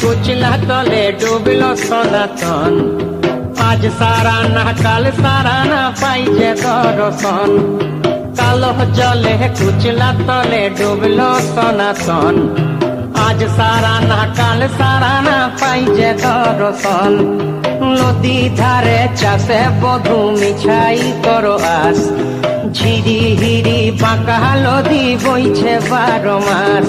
কুচলা তলে ডুবল সনাতন। আজ সারা না, কাল সারা না পাই যে দর্শন। কালো জলে কুচলা তলে ডুবল সনাতন। আজ সারা না, কাল সারা না পাই যে দর্শন। নদী ধারে চাষে বধু মিছাই করো আস। ঝিরি হিরি বাঁকা নদী বইছে বারো মাস।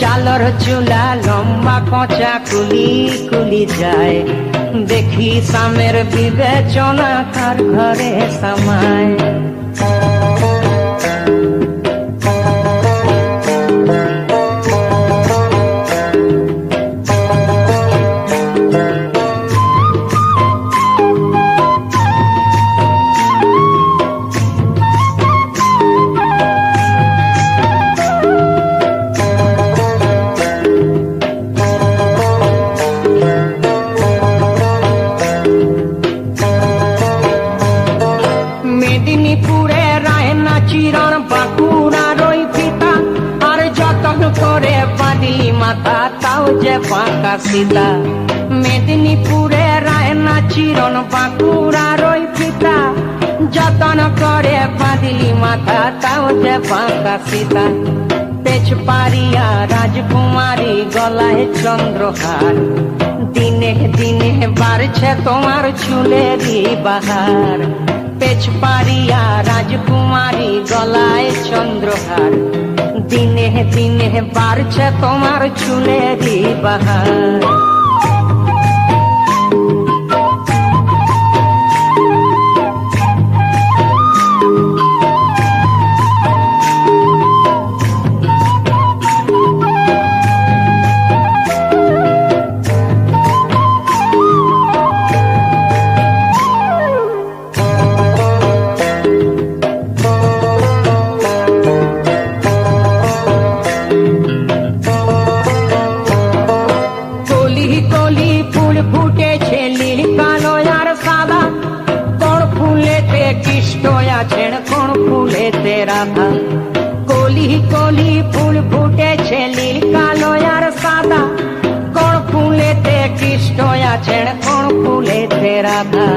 চালর চুলা লম্বা কচা কুলি কুলি যায়। দেখি সামের বিবেচনা তার ঘরে সামায়। চিরণ বাঁকুড়া রই পিতা আর যতন করে বাঁধলি মাথা, তাও যে বাঁকা সীতা। মেদিনীপুরে রায়না চিরণ বাঁকুড়া রই পিতা যতন করে বাঁধলি মাথা, তাও যে বাঁকা সীতা। পেছ পারিয়া রাজকুমারী গলায় চন্দ্রহার, দিনে দিনে বাড়ছে তোমার চুলেরই বাহার। পেছ পারিয়া রাজকুমারী গলায় চন্দ্রহার। দিনে দিনে বাড়ছে তোমার চুলেরই বাহার। রাধা কলি কলি ফুল ফুটেছে নীল কালো আর সাদা। কোন ফুলেতে কৃষ্ণ আছেন, কোন ফুলেতে রাধা।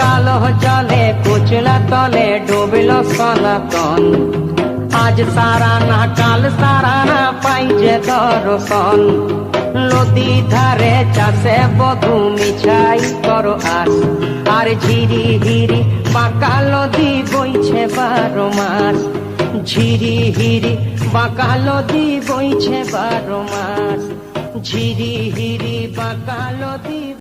কালো জলে কুচলা তলে ডুবিল সনাতন। আজ সারা না, কাল সারা না পাই যে দর্শন নদী ধারে চাষে বধু মিছাই করো আস আর ঝিরি হিরি বাঁকা নদী বইছে বারো মাস। ঝিরি হিরি বাঁকা নদী বইছে বারো মাস। ঝিরি হিরি বাঁকা নদী